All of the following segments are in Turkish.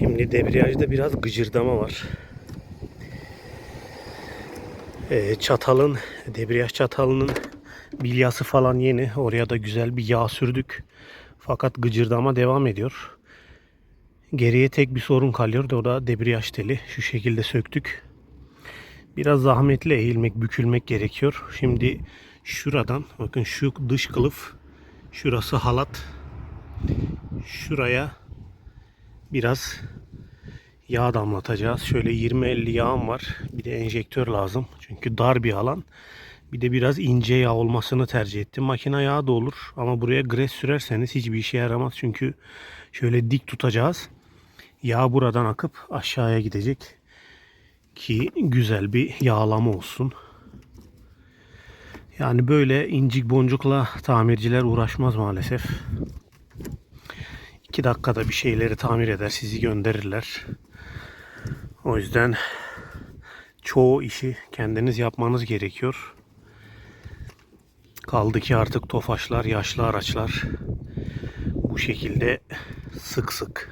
Şimdi debriyajda biraz gıcırdama var. Ee, çatalın, debriyaj çatalının bilyası falan yeni. Oraya da güzel bir yağ sürdük. Fakat gıcırdama devam ediyor. Geriye tek bir sorun kalıyor. O da debriyaj teli. Şu şekilde söktük. Biraz zahmetli eğilmek, bükülmek gerekiyor. Şimdi şuradan bakın şu dış kılıf şurası halat. Şuraya biraz yağ damlatacağız. Şöyle 20-50 yağım var. Bir de enjektör lazım. Çünkü dar bir alan. Bir de biraz ince yağ olmasını tercih ettim. Makine yağı da olur ama buraya gres sürerseniz hiçbir işe yaramaz. Çünkü şöyle dik tutacağız. Yağ buradan akıp aşağıya gidecek. Ki güzel bir yağlama olsun. Yani böyle incik boncukla tamirciler uğraşmaz maalesef. 2 dakikada bir şeyleri tamir eder, sizi gönderirler. O yüzden çoğu işi kendiniz yapmanız gerekiyor. Kaldı ki artık tofaşlar, yaşlı araçlar bu şekilde sık sık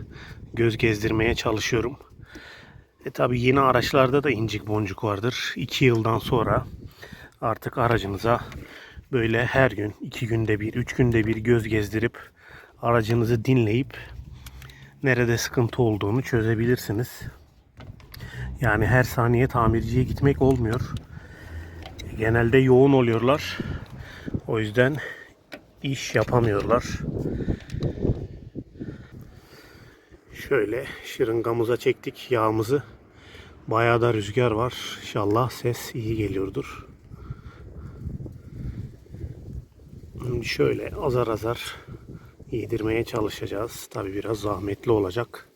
göz gezdirmeye çalışıyorum. E tabi yeni araçlarda da incik boncuk vardır. 2 yıldan sonra artık aracınıza böyle her gün, 2 günde bir, 3 günde bir göz gezdirip aracınızı dinleyip nerede sıkıntı olduğunu çözebilirsiniz. Yani her saniye tamirciye gitmek olmuyor. Genelde yoğun oluyorlar. O yüzden iş yapamıyorlar. Şöyle şırıngamıza çektik yağımızı. Bayağı da rüzgar var. İnşallah ses iyi geliyordur. Şöyle azar azar yedirmeye çalışacağız. Tabi biraz zahmetli olacak.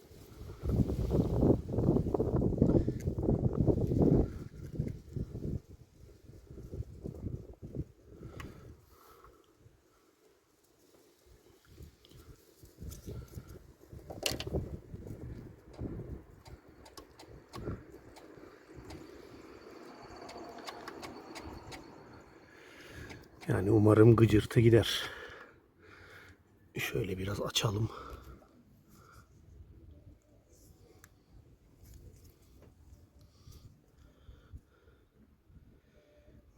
Yani umarım gıcırtı gider. Şöyle biraz açalım.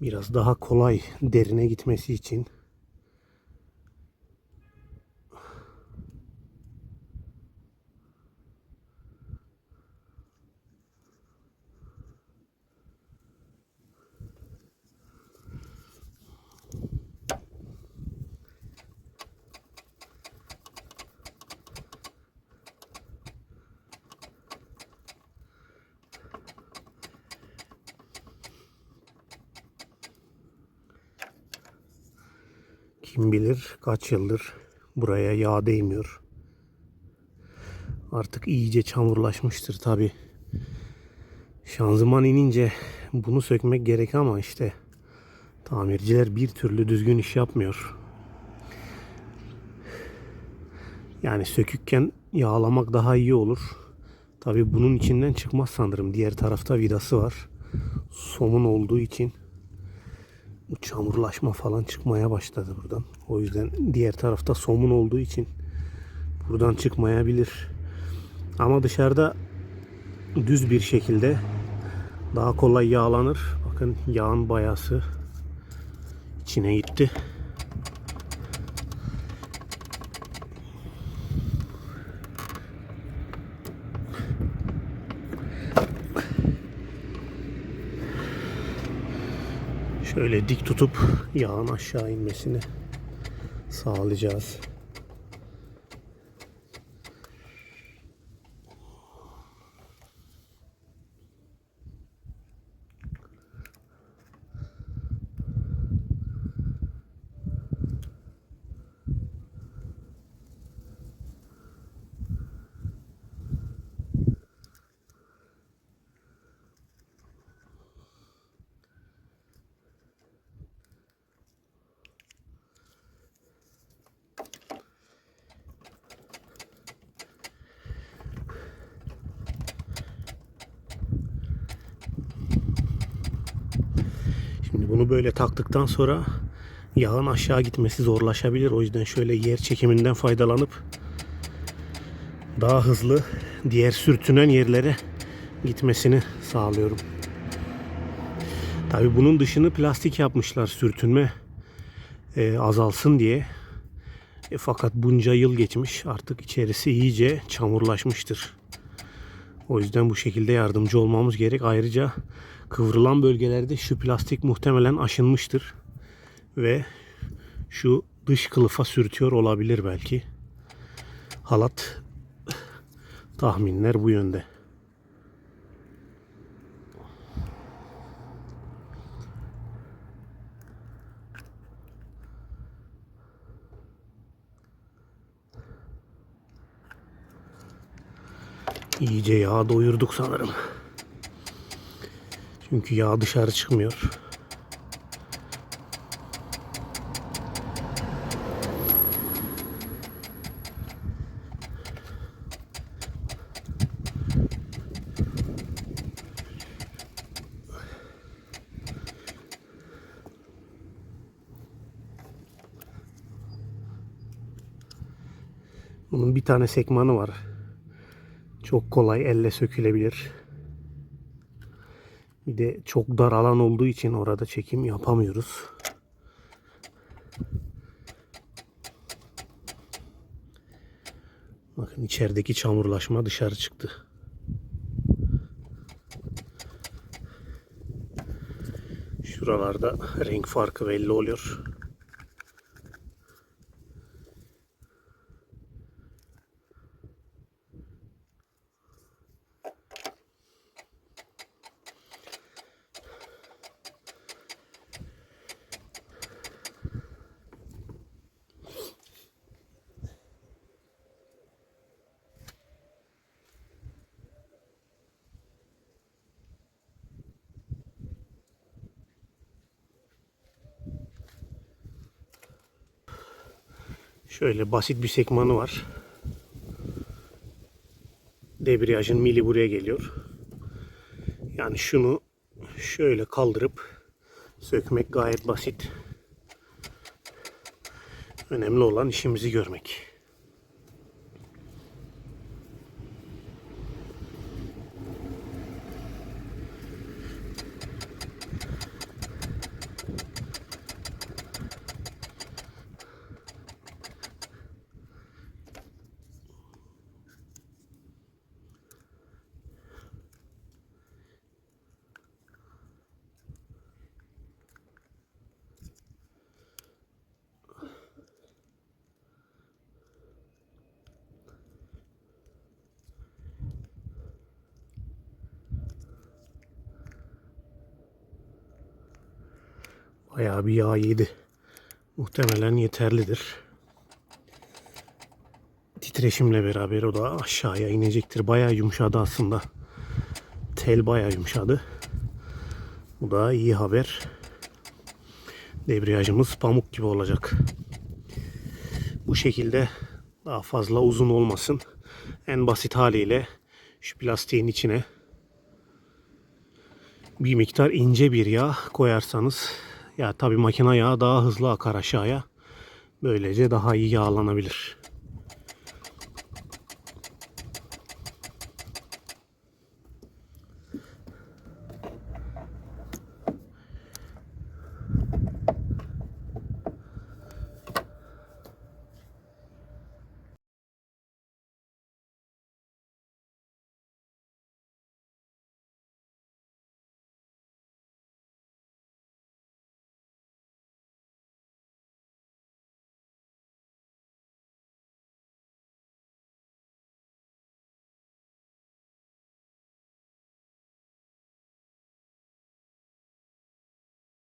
Biraz daha kolay derine gitmesi için kim bilir kaç yıldır buraya yağ değmiyor. Artık iyice çamurlaşmıştır tabi. Şanzıman inince bunu sökmek gerek ama işte tamirciler bir türlü düzgün iş yapmıyor. Yani sökükken yağlamak daha iyi olur. Tabi bunun içinden çıkmaz sanırım. Diğer tarafta vidası var. Somun olduğu için çamurlaşma falan çıkmaya başladı buradan. O yüzden diğer tarafta somun olduğu için buradan çıkmayabilir. Ama dışarıda düz bir şekilde daha kolay yağlanır. Bakın yağın bayası içine gitti. Şöyle dik tutup yağın aşağı inmesini sağlayacağız. Şimdi bunu böyle taktıktan sonra yağın aşağı gitmesi zorlaşabilir. O yüzden şöyle yer çekiminden faydalanıp daha hızlı diğer sürtünen yerlere gitmesini sağlıyorum. Tabi bunun dışını plastik yapmışlar sürtünme e, azalsın diye. E, fakat bunca yıl geçmiş artık içerisi iyice çamurlaşmıştır. O yüzden bu şekilde yardımcı olmamız gerek. Ayrıca kıvrılan bölgelerde şu plastik muhtemelen aşınmıştır. Ve şu dış kılıfa sürtüyor olabilir belki. Halat tahminler bu yönde. İyice yağ doyurduk sanırım. Çünkü yağ dışarı çıkmıyor. Bunun bir tane sekmanı var. Çok kolay elle sökülebilir. Bir de çok dar alan olduğu için orada çekim yapamıyoruz. Bakın içerideki çamurlaşma dışarı çıktı. Şuralarda renk farkı belli oluyor. Şöyle basit bir sekmanı var. Debriyajın mili buraya geliyor. Yani şunu şöyle kaldırıp sökmek gayet basit. Önemli olan işimizi görmek. Bayağı bir yağ yedi. Muhtemelen yeterlidir. Titreşimle beraber o da aşağıya inecektir. Bayağı yumuşadı aslında. Tel bayağı yumuşadı. Bu da iyi haber. Debriyajımız pamuk gibi olacak. Bu şekilde daha fazla uzun olmasın. En basit haliyle şu plastiğin içine bir miktar ince bir yağ koyarsanız ya tabi makine yağı daha hızlı akar aşağıya. Böylece daha iyi yağlanabilir.